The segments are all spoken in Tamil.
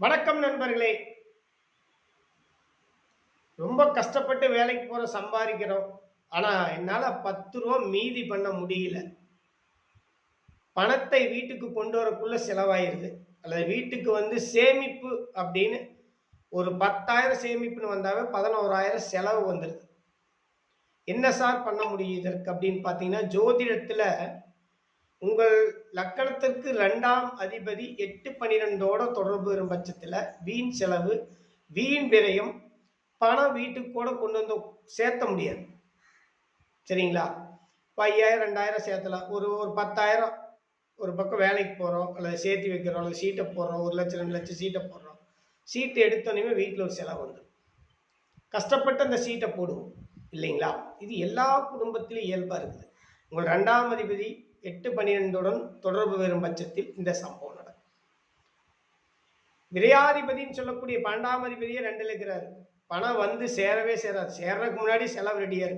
வணக்கம் நண்பர்களே. ரொம்ப கஷ்டப்பட்டு வேலைக்கு போற சம்பாதிக்கிறோம். ஆனா என்னால பத்து ரூபா மீதி பண்ண முடியல. பணத்தை வீட்டுக்கு கொண்டு வரக்குள்ள செலவாயிருது. அல்லது வீட்டுக்கு வந்து சேமிப்பு அப்படின்னு ஒரு பத்தாயிரம் சேமிப்புன்னு வந்தாவே பதினோராயிரம் செலவு வந்துடுது என்ன சார் பண்ண முடியும் இதற்கு அப்படின்னு பார்த்தீங்கன்னா ஜோதிடத்தில் உங்கள் லக்கணத்திற்கு ரெண்டாம் அதிபதி எட்டு பன்னிரெண்டோட தொடர்பு வரும் பட்சத்தில் வீண் செலவு வீண் விரயம் பணம் வீட்டுக்கு கூட கொண்டு வந்து சேர்த்த முடியாது. சரிங்களா? இப்போ ஐயாயிரம் ரெண்டாயிரம் சேர்த்தலாம். ஒரு ஒரு பத்தாயிரம் ஒரு பக்கம் வேலைக்கு போகிறோம் அல்லது சேர்த்து வைக்கிறோம் அல்லது சீட்டை போடுறோம் ஒரு லட்சம் ரெண்டு லட்சம் சீட்டை போடுறோம். சீட்டு எடுத்தோன்னே வீட்டில் ஒரு செலவு வந்துடும். கஷ்டப்பட்டு அந்த சீட்டை போடுவோம். இல்லைங்களா? இது எல்லா குடும்பத்திலும் இயல்பாக இருக்குது. உங்கள் ரெண்டாம் அதிபதி எட்டு பன்னிரெண்டுடன் தொடர்பு வரும் பட்சத்தில் இந்த சம்பவம் நடக்கும். விரையாதிபதினு சொல்லக்கூடிய பன்னெண்டாம் அதிபதியே ரெண்டுல இருக்கிறாரு. பணம் வந்து சேரவே சேராது. சேர்றதுக்கு முன்னாடி செலவு ரெடியாரு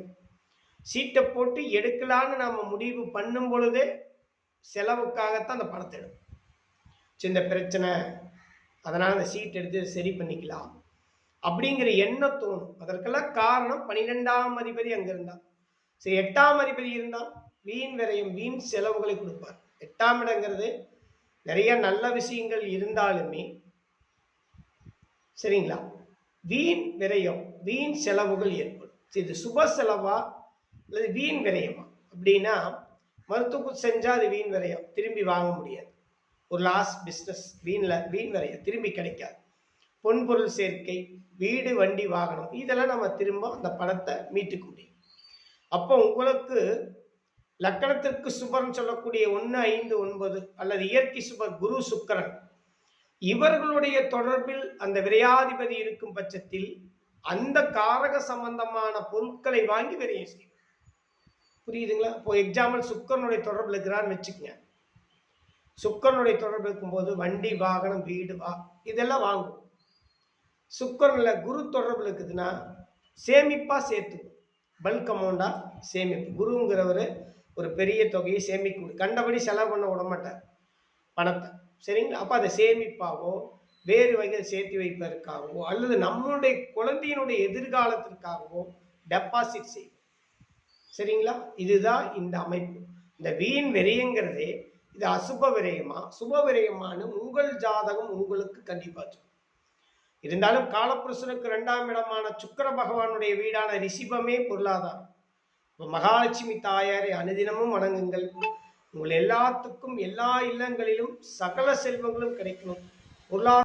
சீட்டை போட்டு எடுக்கலான்னு நம்ம முடிவு பண்ணும் பொழுதே செலவுக்காகத்தான் அந்த பணத்தை எடுக்கும். சின்ன பிரச்சனை அதனால் அந்த சீட் எடுத்து சரி பண்ணிக்கலாம் அப்படிங்கிற எண்ணம் தோணும். அதற்கெல்லாம் காரணம் பன்னிரெண்டாம் அதிபதி அங்கே இருந்தான். சரி எட்டாம் அதிபதி இருந்தால் வீண் விரையும் வீண் செலவுகளை கொடுப்பார். எட்டாம் இடங்கிறது நிறைய நல்ல விஷயங்கள் இருந்தாலுமே சரிங்களா? வீண் விரயம் வீண் செலவுகள் ஏற்படும். இது சுப செலவா அல்லது வீண் விரயமா? அப்படின்னா மருத்துவம் செஞ்சால் அது வீண் விரயம். திரும்பி வாங்க முடியாது. ஒரு லாஸ் பிஸ்னஸ் வீணில் வீண் விரயம். திரும்பி கிடைக்காது. பொன்பொருள் சேர்க்கை வீடு வண்டி வாகனம் இதெல்லாம் நம்ம திரும்ப அந்த பணத்தை மீட்டுக்க முடியும். அப்போ உங்களுக்கு லக்கணத்திற்கு சுபர்னு சொல்லக்கூடிய ஒன்று ஐந்து ஒன்பது அல்லது இயற்கை சுபர் குரு சுக்கரன். இவர்களுடைய தொடர்பில் அந்த விரையாதிபதி இருக்கும் பட்சத்தில் அந்த காரக சம்பந்தமான பொருட்களை வாங்கி விரையம் செய்யும். புரியுதுங்களா? இப்போ எக்ஸாம்பிள் சுக்கரனுடைய தொடர்பில் இருக்கிறான்னு வச்சுக்கோங்க. சுக்கரனுடைய தொடர்பு இருக்கும்போது வண்டி வாகனம் வீடு வா இதெல்லாம் வாங்கும். சுக்கரனில் குரு தொடர்பில் இருக்குதுன்னா சேமிப்பாக சேர்த்துக்கும். பல்க் அமௌண்ட்டாக சேமிப்பு. குருங்கிறவர் ஒரு பெரிய தொகையை சேமிக்க கண்டபடி செலவு பண்ண விட மாட்டார் பணத்தை. சரிங்களா? அப்போ அதை சேமிப்பாகவோ வேறு வகையில் சேர்த்து வைப்பதற்காகவோ அல்லது நம்மளுடைய குழந்தையினுடைய எதிர்காலத்திற்காகவோ டெபாசிட் செய்யும் சரிங்களா? இதுதான் இந்த அமைப்பு. இந்த வீண் விரயங்கிறதே இது அசுப விரயமா? சுப விரயமானு உங்கள் ஜாதகம் உங்களுக்கு கண்டிப்பாக சொல்லும். இருந்தாலும் காலப்புருஷனுக்கு இரண்டாம் இடமான சுக்கர பகவானுடைய வீடான ரிஷிபமே பொருளாதாரம். மகாலட்சுமி தாயாரை அனுதினமும் வணங்குங்கள். உங்கள் எல்லாத்துக்கும் எல்லா இல்லங்களிலும் சகல செல்வங்களும் கிடைக்கணும். பொருளாதார